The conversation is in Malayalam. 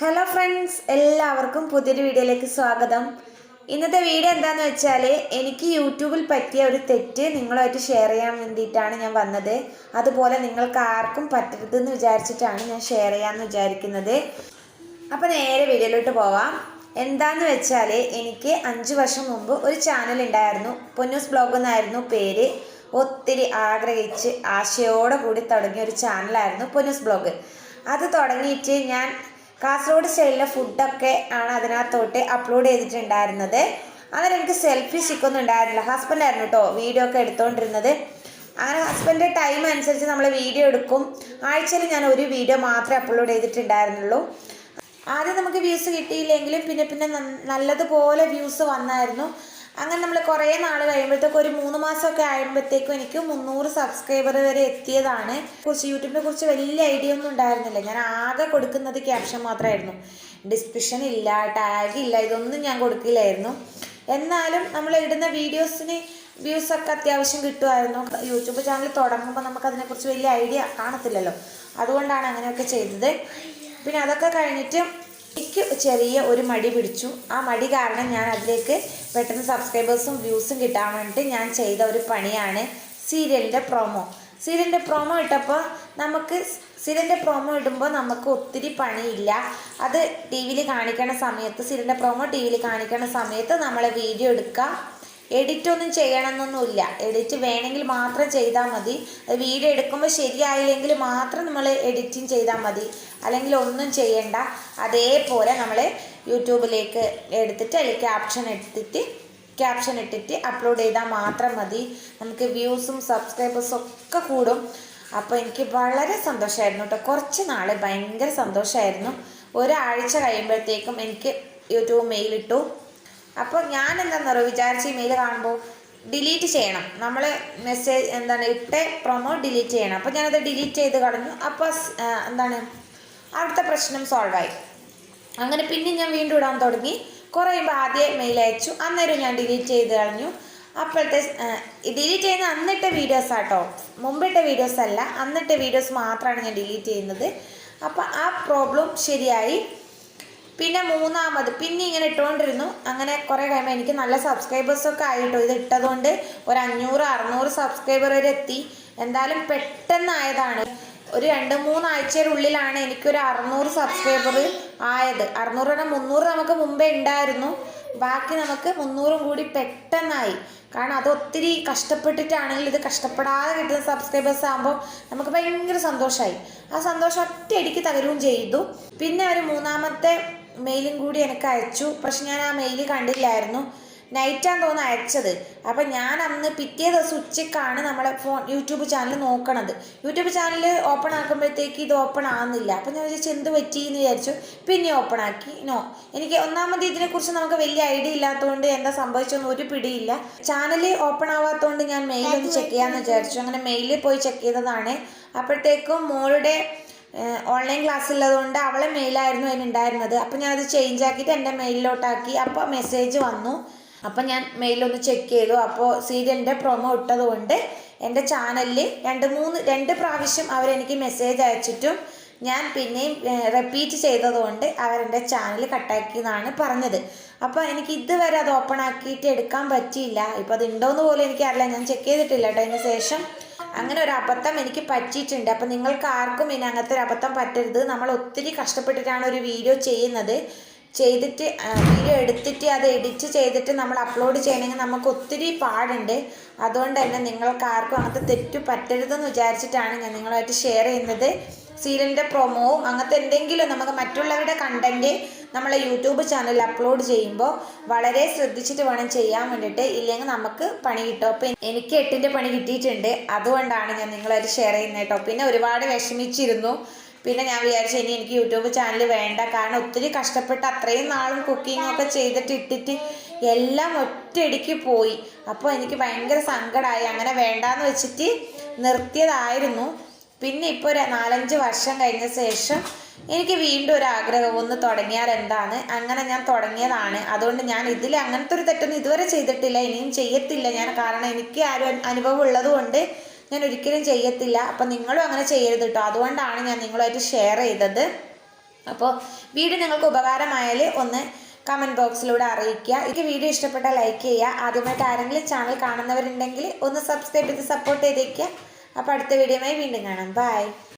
ഹലോ ഫ്രണ്ട്സ് എല്ലാവർക്കും പുതിയൊരു വീഡിയോയിലേക്ക് സ്വാഗതം. ഇന്നത്തെ വീഡിയോ എന്താന്ന് വെച്ചാൽ എനിക്ക് യൂട്യൂബിൽ പറ്റിയ ഒരു തെറ്റ് നിങ്ങളുമായിട്ട് ഷെയർ ചെയ്യാൻ വേണ്ടിയിട്ടാണ് ഞാൻ വന്നത്. അതുപോലെ നിങ്ങൾക്ക് ആർക്കും പറ്റരുതെന്ന് വിചാരിച്ചിട്ടാണ് ഞാൻ ഷെയർ ചെയ്യാമെന്ന് വിചാരിക്കുന്നത്. അപ്പോൾ നേരെ വീഡിയോയിലോട്ട് പോവാം. എന്താന്ന് വെച്ചാൽ എനിക്ക് അഞ്ച് വർഷം മുമ്പ് ഒരു ചാനൽ ഉണ്ടായിരുന്നു പൊന്നൂസ് ബ്ലോഗ് എന്നായിരുന്നു പേര്. ഒത്തിരി ആഗ്രഹിച്ച് ആശയോടെ കൂടി തുടങ്ങിയ ഒരു ചാനലായിരുന്നു പൊന്നൂസ് ബ്ലോഗ് അത് തുടങ്ങിയിട്ട് ഞാൻ കാസർഗോഡ് സ്റ്റൈലിലെ ഫുഡൊക്കെ ആണ് അതിനകത്തോട്ട് അപ്ലോഡ് ചെയ്തിട്ടുണ്ടായിരുന്നത്. അങ്ങനെ എനിക്ക് സെൽഫി സ്റ്റിക്കൊന്നും ഉണ്ടായിരുന്നില്ല. ഹസ്ബൻഡായിരുന്നു കേട്ടോ വീഡിയോ ഒക്കെ എടുത്തുകൊണ്ടിരുന്നത് അങ്ങനെ ഹസ്ബൻഡിന്റെ ടൈം അനുസരിച്ച് നമ്മൾ വീഡിയോ എടുക്കും. ആഴ്ചയിൽ ഞാൻ ഒരു വീഡിയോ മാത്രമേ അപ്ലോഡ് ചെയ്തിട്ടുണ്ടായിരുന്നുള്ളൂ. ആദ്യം നമുക്ക് വ്യൂസ് കിട്ടിയില്ലെങ്കിലും പിന്നെ പിന്നെ നല്ലതുപോലെ വ്യൂസ് വന്നായിരുന്നു. അങ്ങനെ നമ്മൾ കുറേ നാൾ കഴിയുമ്പോഴത്തേക്കും ഒരു മൂന്ന് മാസമൊക്കെ ആയുമ്പോഴത്തേക്കും എനിക്ക് മുന്നൂറ് സബ്സ്ക്രൈബർ വരെ എത്തിയതാണ്. കുറച്ച് യൂട്യൂബിനെ കുറിച്ച് വലിയ ഐഡിയ ഒന്നും ഉണ്ടായിരുന്നില്ല. ഞാൻ ആകെ കൊടുക്കുന്നത് ക്യാപ്ഷൻ മാത്രമായിരുന്നു. ഡിസ്ക്രിപ്ഷൻ ഇല്ല ടാഗ് ഇല്ല ഇതൊന്നും ഞാൻ കൊടുക്കില്ലായിരുന്നു. എന്നാലും നമ്മൾ ഇടുന്ന വീഡിയോസിന് വ്യൂസ് ഒക്കെ അത്യാവശ്യം കിട്ടുമായിരുന്നു. യൂട്യൂബ് ചാനൽ തുടങ്ങുമ്പോൾ നമുക്ക് അതിനെക്കുറിച്ച് വലിയ ഐഡിയ കാണത്തില്ലല്ലോ. അതുകൊണ്ടാണ് അങ്ങനെയൊക്കെ ചെയ്തത്. പിന്നെ അതൊക്കെ കഴിഞ്ഞിട്ട് എനിക്ക് ചെറിയ ഒരു മടി പിടിച്ചു. ആ മടി കാരണം ഞാൻ അതിലേക്ക് പെട്ടെന്ന് സബ്സ്ക്രൈബേഴ്സും വ്യൂസും കിട്ടാൻ വേണ്ടിയിട്ട് ഞാൻ ചെയ്ത ഒരു പണിയാണ് സീരിയലിന്റെ പ്രൊമോ സീരിയലിന്റെ പ്രൊമോ ഇട്ടപ്പോൾ നമുക്ക് സീരിയലിന്റെ പ്രൊമോ ഇടുമ്പോൾ നമുക്ക് ഒത്തിരി പണിയില്ല. അത് ടി വിയിൽ കാണിക്കണ സമയത്ത് സീരിയലിന്റെ പ്രൊമോ ടി വിയിൽ കാണിക്കണ സമയത്ത് നമ്മൾ വീഡിയോ എടുക്കുക എഡിറ്റ് ഒന്നും ചെയ്യണമെന്നൊന്നുമില്ല. എഡിറ്റ് വേണമെങ്കിൽ മാത്രം ചെയ്താൽ മതി. വീഡിയോ എടുക്കുമ്പോൾ ശരിയായില്ലെങ്കിൽ മാത്രം നമ്മൾ എഡിറ്റിംഗ് ചെയ്താൽ മതി. അല്ലെങ്കിൽ ഒന്നും ചെയ്യണ്ട. അതേപോലെ നമ്മൾ യൂട്യൂബിലേക്ക് എടുത്തിട്ട് അല്ലെങ്കിൽ ക്യാപ്ഷൻ എടുത്തിട്ട് ക്യാപ്ഷൻ ഇട്ടിട്ട് അപ്ലോഡ് ചെയ്താൽ മാത്രം മതി. നമുക്ക് വ്യൂസും സബ്സ്ക്രൈബേഴ്സും ഒക്കെ കൂടും. അപ്പോൾ എനിക്ക് വളരെ സന്തോഷമായിരുന്നു കേട്ടോ. കുറച്ച് നാൾ ഭയങ്കര സന്തോഷമായിരുന്നു. ഒരാഴ്ച കഴിയുമ്പോഴത്തേക്കും എനിക്ക് യൂട്യൂബ് മെയിലിട്ടു. അപ്പോൾ ഞാൻ എന്താണെന്നറിയോ വിചാരിച്ച ഇമെയിൽ കാണുമ്പോൾ ഡിലീറ്റ് ചെയ്യണം. നമ്മൾ മെസ്സേജ് എന്താണ് ഇട്ട പ്രൊമോ ഡിലീറ്റ് ചെയ്യണം. അപ്പോൾ ഞാനത് ഡിലീറ്റ് ചെയ്ത് കളഞ്ഞു. അപ്പോൾ എന്താണ് അടുത്ത പ്രശ്നം സോൾവ് ആയി. അങ്ങനെ പിന്നെ ഞാൻ വീണ്ടും ഇടാൻ തുടങ്ങി. കുറേ ആദ്യം മെയിൽ അയച്ചു. അന്നേരം ഞാൻ ഡിലീറ്റ് ചെയ്ത് കളഞ്ഞു. അപ്പോഴത്തെ ഡിലീറ്റ് ചെയ്യുന്ന അന്നിട്ട വീഡിയോസ് ആട്ടോ. മുമ്പിട്ട വീഡിയോസ് അല്ല. അന്നിട്ട വീഡിയോസ് മാത്രമാണ് ഞാൻ ഡിലീറ്റ് ചെയ്യുന്നത്. അപ്പോൾ ആ പ്രോബ്ലം ശരിയായി. പിന്നെ മൂന്നാമത് പിന്നെ ഇങ്ങനെ ഇട്ടുകൊണ്ടിരുന്നു അങ്ങനെ കുറേ കഴിയുമ്പോൾ എനിക്ക് നല്ല സബ്സ്ക്രൈബേഴ്സൊക്കെ ആയിട്ടോ ഇത് ഇട്ടതുകൊണ്ട് ഒരു അഞ്ഞൂറ് അറുന്നൂറ് സബ്സ്ക്രൈബർ വരെ എത്തി. എന്തായാലും പെട്ടെന്നായതാണ്. ഒരു രണ്ട് മൂന്നാഴ്ചയുടെ എനിക്കൊരു അറുന്നൂറ് സബ്സ്ക്രൈബർ ആയത്. അറുന്നൂറ് പറഞ്ഞാൽ മുന്നൂറ് നമുക്ക് മുമ്പേ ഉണ്ടായിരുന്നു ബാക്കി നമുക്ക് മുന്നൂറും കൂടി പെട്ടെന്നായി. കാരണം അത് ഒത്തിരി കഷ്ടപ്പെട്ടിട്ടാണെങ്കിൽ ഇത് കഷ്ടപ്പെടാതെ കിട്ടുന്ന സബ്സ്ക്രൈബേഴ്സ് ആകുമ്പോൾ നമുക്ക് ഭയങ്കര സന്തോഷമായി ആ സന്തോഷം ഒറ്റയടിക്ക് തകരുകയും ചെയ്തു. പിന്നെ ഒരു മൂന്നാമത്തെ മെയിലും കൂടി എനിക്ക് അയച്ചു. പക്ഷെ ഞാൻ ആ മെയിൽ കണ്ടില്ലായിരുന്നു. നൈറ്റാന്ന് തോന്നുന്നു അയച്ചത്. അപ്പം ഞാൻ അന്ന് പിറ്റേ ദിവസം ഉച്ചയ്ക്കാണ് നമ്മളെ ഫോൺ യൂട്യൂബ് ചാനൽ നോക്കണത്. യൂട്യൂബ് ചാനൽ ഓപ്പൺ ആക്കുമ്പോഴത്തേക്ക് ഇത് ഓപ്പൺ ആകുന്നില്ല അപ്പം ഞാൻ വിചാരിച്ചു എന്ത് പറ്റി എന്ന് വിചാരിച്ചു. പിന്നെ ഓപ്പൺ ആക്കി. നോ എനിക്ക് ഒന്നാമത് ഇതിനെക്കുറിച്ച് നമുക്ക് വലിയ ഐഡിയ ഇല്ലാത്തതുകൊണ്ട് എന്താ സംഭവിച്ചൊന്നും ഒരു പിടിയില്ല. ചാനൽ ഓപ്പൺ ആവാത്തതുകൊണ്ട് ഞാൻ മെയിൽ ഒന്ന് ചെക്ക് ചെയ്യാമെന്ന് വിചാരിച്ചു. അങ്ങനെ മെയിലിൽ പോയി ചെക്ക് ചെയ്തതാണ്. അപ്പോഴത്തേക്കും മോളുടെ ഓൺലൈൻ ക്ലാസ് ഉള്ളതുകൊണ്ട് അവളെ മെയിലായിരുന്നു അതിനുണ്ടായിരുന്നത് അപ്പം ഞാനത് ചേഞ്ച് ആക്കിയിട്ട് എന്റെ മെയിലിലോട്ടാക്കി അപ്പോൾ മെസ്സേജ് വന്നു. അപ്പോൾ ഞാൻ മെയിലൊന്ന് ചെക്ക് ചെയ്തു. അപ്പോൾ സീരിയലിന്റെ പ്രൊമോ ഇട്ടതുകൊണ്ട് എന്റെ ചാനലിൽ രണ്ട് മൂന്ന് രണ്ട് പ്രാവശ്യം അവരെനിക്ക് മെസ്സേജ് അയച്ചിട്ടും ഞാൻ പിന്നെയും റിപ്പീറ്റ് ചെയ്തതുകൊണ്ട് അവരെന്റെ ചാനൽ കട്ടാക്കി എന്നാണ് പറഞ്ഞത്. അപ്പോൾ എനിക്ക് ഇതുവരെ അത് ഓപ്പൺ ആക്കിയിട്ട് എടുക്കാൻ പറ്റിയില്ല. ഇപ്പോൾ അത് ഉണ്ടോയെന്ന് പോലും എനിക്കറിയില്ല. ഞാൻ ചെക്ക് ചെയ്തിട്ടില്ല കേട്ടോ അതിന് ശേഷം അങ്ങനെ ഒരു അബദ്ധം എനിക്ക് പറ്റിയിട്ടുണ്ട്. അപ്പം നിങ്ങൾക്ക് ആർക്കും ഇനി അങ്ങനത്തെ ഒരു അബദ്ധം പറ്റരുത്. നമ്മൾ ഒത്തിരി കഷ്ടപ്പെട്ടിട്ടാണ് ഒരു വീഡിയോ ചെയ്യുന്നത്. ചെയ്തിട്ട് വീഡിയോ എടുത്തിട്ട് അത് എഡിറ്റ് ചെയ്തിട്ട് നമ്മൾ അപ്ലോഡ് ചെയ്യണമെങ്കിൽ നമുക്ക് ഒത്തിരി പാടുണ്ട്. അതുകൊണ്ട് തന്നെ നിങ്ങൾക്ക് ആർക്കും അങ്ങനത്തെ തെറ്റു പറ്റരുതെന്ന് വിചാരിച്ചിട്ടാണ് ഞാൻ നിങ്ങളുമായിട്ട് ഷെയർ ചെയ്യുന്നത്. സീരിയലിന്റെ പ്രൊമോവും അങ്ങനത്തെ എന്തെങ്കിലും നമുക്ക് മറ്റുള്ളവരുടെ കണ്ടന്റ് നമ്മളെ യൂട്യൂബ് ചാനൽ അപ്ലോഡ് ചെയ്യുമ്പോൾ വളരെ ശ്രദ്ധിച്ചിട്ട് വേണം ചെയ്യാൻ വേണ്ടിയിട്ട്. ഇല്ലെങ്കിൽ നമുക്ക് പണി കിട്ടും. അപ്പോൾ എനിക്ക് എട്ടിന്റെ പണി കിട്ടിയിട്ടുണ്ട്. അതുകൊണ്ടാണ് ഞാൻ നിങ്ങളത് ഷെയർ ചെയ്യുന്നത് കേട്ടോ. പിന്നെ ഒരുപാട് വിഷമിച്ചിരുന്നു. പിന്നെ ഞാൻ വിചാരിച്ചു ഇനി എനിക്ക് യൂട്യൂബ് ചാനൽ വേണ്ട. കാരണം ഒത്തിരി കഷ്ടപ്പെട്ട് അത്രയും നാളും കുക്കിംഗ് ഒക്കെ ചെയ്തിട്ട് ഇട്ടിട്ട് എല്ലാം ഒറ്റയടിക്ക് പോയി. അപ്പോൾ എനിക്ക് ഭയങ്കര സങ്കടമായി. അങ്ങനെ വേണ്ടാന്ന് വെച്ചിട്ട് നിർത്തിയതായിരുന്നു. പിന്നെ ഇപ്പോൾ ഒരു നാലഞ്ച് വർഷം കഴിഞ്ഞ ശേഷം എനിക്ക് വീണ്ടും ഒരു ആഗ്രഹം ഒന്ന് തുടങ്ങിയാൽ എന്താണ്? അങ്ങനെ ഞാൻ തുടങ്ങിയതാണ്. അതുകൊണ്ട് ഞാൻ ഇതിൽ അങ്ങനത്തെ ഒരു തെറ്റൊന്നും ഇതുവരെ ചെയ്തിട്ടില്ല ഇനിയും ചെയ്യത്തില്ല. ഞാൻ കാരണം എനിക്ക് ആരും അനുഭവം ഉള്ളതുകൊണ്ട് ഞാൻ ഒരിക്കലും ചെയ്യത്തില്ല. അപ്പം നിങ്ങളും അങ്ങനെ ചെയ്യരുത് കേട്ടോ അതുകൊണ്ടാണ് ഞാൻ നിങ്ങളുമായിട്ട് ഷെയർ ചെയ്തത്. അപ്പോൾ വീഡിയോ നിങ്ങൾക്ക് ഉപകാരമായാൽ ഒന്ന് കമന്റ് ബോക്സിലൂടെ അറിയിക്കുക. എനിക്ക് വീഡിയോ ഇഷ്ടപ്പെട്ടാൽ ലൈക്ക് ചെയ്യുക. ആദ്യമായിട്ട് ആരെങ്കിലും ചാനൽ കാണുന്നവരുണ്ടെങ്കിൽ ഒന്ന് സബ്സ്ക്രൈബ് ചെയ്ത് സപ്പോർട്ട് ചെയ്തേക്കുക. അപ്പോൾ അടുത്ത വീഡിയോയുമായി വീണ്ടും കാണാം. ബൈ